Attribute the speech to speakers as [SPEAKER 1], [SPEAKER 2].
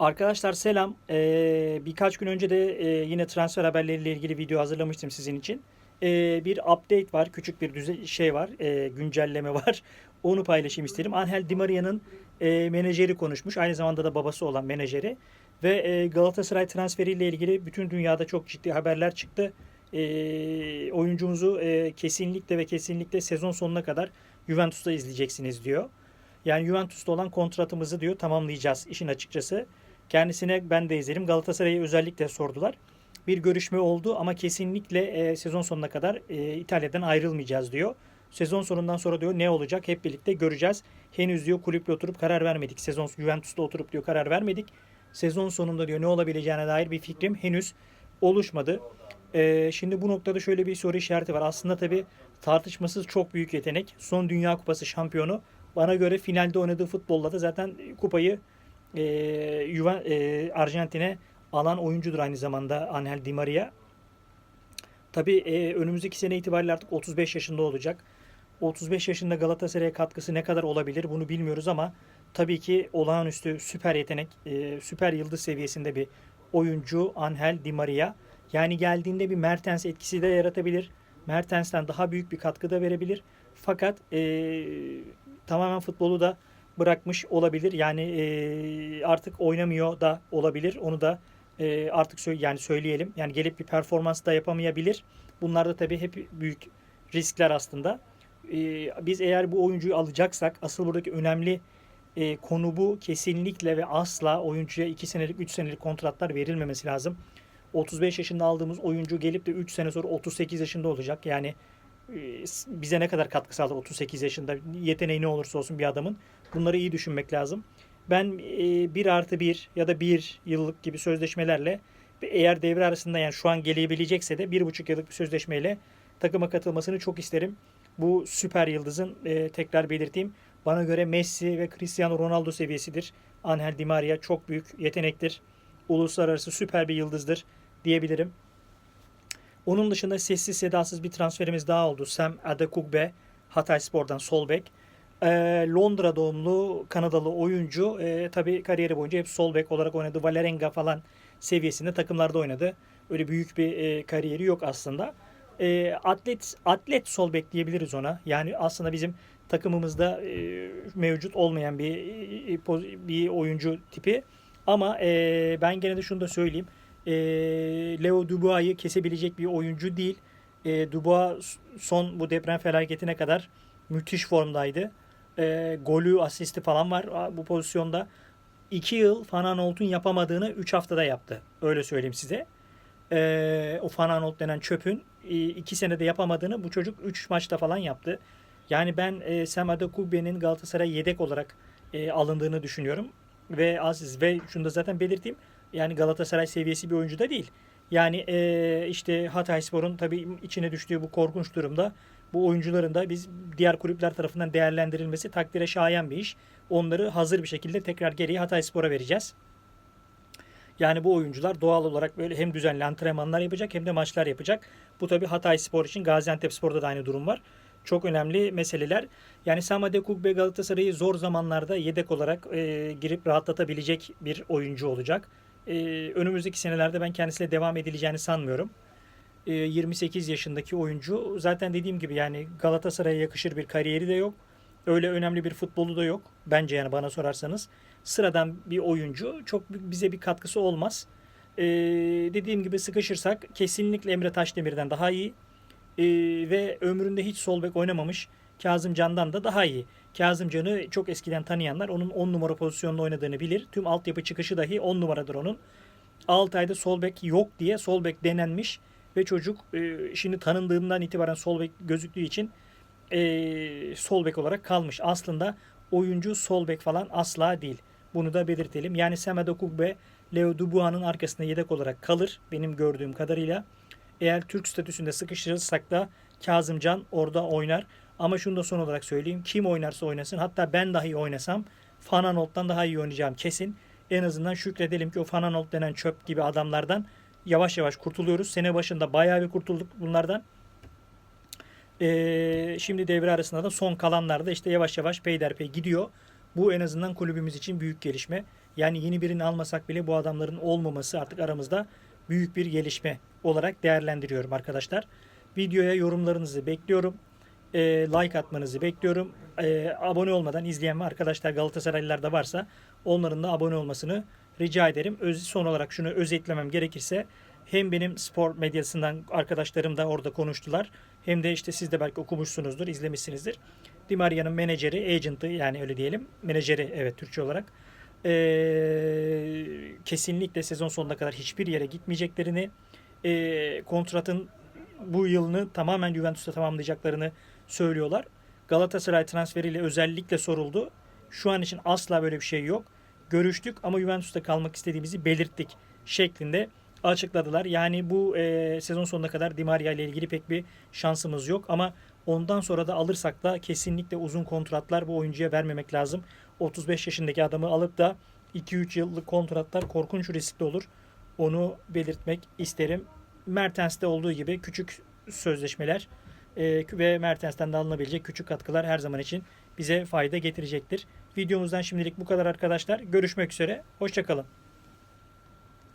[SPEAKER 1] Arkadaşlar selam. Ee, birkaç gün önce de e, yine transfer haberleriyle ilgili video hazırlamıştım sizin için. Ee, bir update var, küçük bir düze şey var, e, güncelleme var. Onu paylaşayım istedim. Angel Di Maria'nın e, menajeri konuşmuş, aynı zamanda da babası olan menajeri ve e, Galatasaray transferiyle ilgili bütün dünyada çok ciddi haberler çıktı. E, oyuncumuzu e, kesinlikle ve kesinlikle sezon sonuna kadar Juventus'ta izleyeceksiniz diyor. Yani Juventus'ta olan kontratımızı diyor tamamlayacağız işin açıkçası. Kendisine ben de izlerim. Galatasaray'a özellikle sordular. Bir görüşme oldu ama kesinlikle e, sezon sonuna kadar e, İtalya'dan ayrılmayacağız diyor. Sezon sonundan sonra diyor ne olacak hep birlikte göreceğiz. Henüz diyor kulüple oturup karar vermedik. Sezon Juventus'ta oturup diyor karar vermedik. Sezon sonunda diyor ne olabileceğine dair bir fikrim henüz oluşmadı. E, şimdi bu noktada şöyle bir soru işareti var. Aslında tabii tartışmasız çok büyük yetenek. Son Dünya Kupası şampiyonu. Bana göre finalde oynadığı futbolla da zaten kupayı e, Juven, e, Arjantin'e alan oyuncudur aynı zamanda Angel Di Maria. Tabii e, önümüzdeki sene itibariyle artık 35 yaşında olacak. 35 yaşında Galatasaray'a katkısı ne kadar olabilir bunu bilmiyoruz ama tabii ki olağanüstü süper yetenek, e, süper yıldız seviyesinde bir oyuncu Angel Di Maria. Yani geldiğinde bir Mertens etkisi de yaratabilir. Mertens'ten daha büyük bir katkı da verebilir. Fakat e, tamamen futbolu da bırakmış olabilir. Yani e, artık oynamıyor da olabilir. Onu da e, artık söyle, yani söyleyelim. Yani gelip bir performans da yapamayabilir. Bunlar da tabii hep büyük riskler aslında. E, biz eğer bu oyuncuyu alacaksak asıl buradaki önemli e, konu bu. Kesinlikle ve asla oyuncuya 2 senelik 3 senelik kontratlar verilmemesi lazım. 35 yaşında aldığımız oyuncu gelip de 3 sene sonra 38 yaşında olacak. Yani bize ne kadar katkı sağlar 38 yaşında yeteneği ne olursa olsun bir adamın. Bunları iyi düşünmek lazım. Ben e, 1 artı 1 ya da 1 yıllık gibi sözleşmelerle eğer devre arasında yani şu an gelebilecekse de 1,5 yıllık bir sözleşmeyle takıma katılmasını çok isterim. Bu süper yıldızın e, tekrar belirteyim. Bana göre Messi ve Cristiano Ronaldo seviyesidir. Angel Di Maria çok büyük yetenektir. Uluslararası süper bir yıldızdır diyebilirim. Onun dışında sessiz sedasız bir transferimiz daha oldu. Sam Adekugbe Hatayspor'dan sol bek. Ee, Londra doğumlu Kanadalı oyuncu. Ee, tabii kariyeri boyunca hep sol bek olarak oynadı. Valerenga falan seviyesinde takımlarda oynadı. Öyle büyük bir e, kariyeri yok aslında. E, atlet atlet sol bek diyebiliriz ona. Yani aslında bizim takımımızda e, mevcut olmayan bir e, bir oyuncu tipi. Ama e, ben gene de şunu da söyleyeyim. E, Leo Dubois'ı kesebilecek bir oyuncu değil. E, Dubois son bu deprem felaketine kadar müthiş formdaydı. E, golü, asisti falan var bu pozisyonda. 2 yıl Fananolt'un yapamadığını 3 haftada yaptı. Öyle söyleyeyim size. E, o Fananolt denen çöpün 2 senede yapamadığını bu çocuk 3 maçta falan yaptı. Yani ben e, Sam Adekugbe'nin Galatasaray yedek olarak e, alındığını düşünüyorum. Ve Aziz ve şunu da zaten belirteyim. Yani Galatasaray seviyesi bir oyuncu da değil. Yani e, işte Hatayspor'un tabii içine düştüğü bu korkunç durumda bu oyuncuların da biz diğer kulüpler tarafından değerlendirilmesi takdire şayan bir iş. Onları hazır bir şekilde tekrar geriye Hatayspor'a vereceğiz. Yani bu oyuncular doğal olarak böyle hem düzenli antrenmanlar yapacak hem de maçlar yapacak. Bu tabii Hatayspor için Gaziantepspor'da da aynı durum var. Çok önemli meseleler. Yani Samade Kugbe Galatasaray'ı zor zamanlarda yedek olarak e, girip rahatlatabilecek bir oyuncu olacak. E, önümüzdeki senelerde ben kendisiyle devam edileceğini sanmıyorum. 28 yaşındaki oyuncu. Zaten dediğim gibi yani Galatasaray'a yakışır bir kariyeri de yok. Öyle önemli bir futbolu da yok. Bence yani bana sorarsanız. Sıradan bir oyuncu. Çok bize bir katkısı olmaz. Ee, dediğim gibi sıkışırsak kesinlikle Emre Taşdemir'den daha iyi. Ee, ve ömründe hiç sol bek oynamamış Kazım Can'dan da daha iyi. Kazım Can'ı çok eskiden tanıyanlar onun 10 numara pozisyonunda oynadığını bilir. Tüm altyapı çıkışı dahi 10 numaradır onun. 6 ayda sol bek yok diye sol bek denenmiş ve çocuk e, şimdi tanındığından itibaren sol bek gözüktüğü için e, sol bek olarak kalmış. Aslında oyuncu sol bek falan asla değil. Bunu da belirtelim. Yani Semedo Kugbe Leo Dubois'ın arkasında yedek olarak kalır benim gördüğüm kadarıyla. Eğer Türk statüsünde sıkıştırırsak da Kazımcan orada oynar. Ama şunu da son olarak söyleyeyim. Kim oynarsa oynasın hatta ben dahi oynasam Fananolt'tan daha iyi oynayacağım kesin. En azından şükredelim ki o Fananolt denen çöp gibi adamlardan yavaş yavaş kurtuluyoruz. Sene başında bayağı bir kurtulduk bunlardan. Ee, şimdi devre arasında da son kalanlar da işte yavaş yavaş peyderpey gidiyor. Bu en azından kulübümüz için büyük gelişme. Yani yeni birini almasak bile bu adamların olmaması artık aramızda büyük bir gelişme olarak değerlendiriyorum arkadaşlar. Videoya yorumlarınızı bekliyorum. E, like atmanızı bekliyorum. E, abone olmadan izleyen arkadaşlar Galatasaraylılar da varsa onların da abone olmasını rica ederim. Öz, son olarak şunu özetlemem gerekirse hem benim spor medyasından arkadaşlarım da orada konuştular. Hem de işte siz de belki okumuşsunuzdur, izlemişsinizdir. Di Maria'nın menajeri, agent'ı yani öyle diyelim. Menajeri evet Türkçe olarak. Ee, kesinlikle sezon sonuna kadar hiçbir yere gitmeyeceklerini, ee, kontratın bu yılını tamamen Juventus'ta tamamlayacaklarını söylüyorlar. Galatasaray transferiyle özellikle soruldu. Şu an için asla böyle bir şey yok. Görüştük ama Juventus'ta kalmak istediğimizi belirttik şeklinde açıkladılar. Yani bu e, sezon sonuna kadar Di Maria ile ilgili pek bir şansımız yok ama ondan sonra da alırsak da kesinlikle uzun kontratlar bu oyuncuya vermemek lazım. 35 yaşındaki adamı alıp da 2-3 yıllık kontratlar korkunç riskli olur. Onu belirtmek isterim. Mertens'te olduğu gibi küçük sözleşmeler e, ve Mertens'ten de alınabilecek küçük katkılar her zaman için bize fayda getirecektir. Videomuzdan şimdilik bu kadar arkadaşlar. Görüşmek üzere. Hoşçakalın.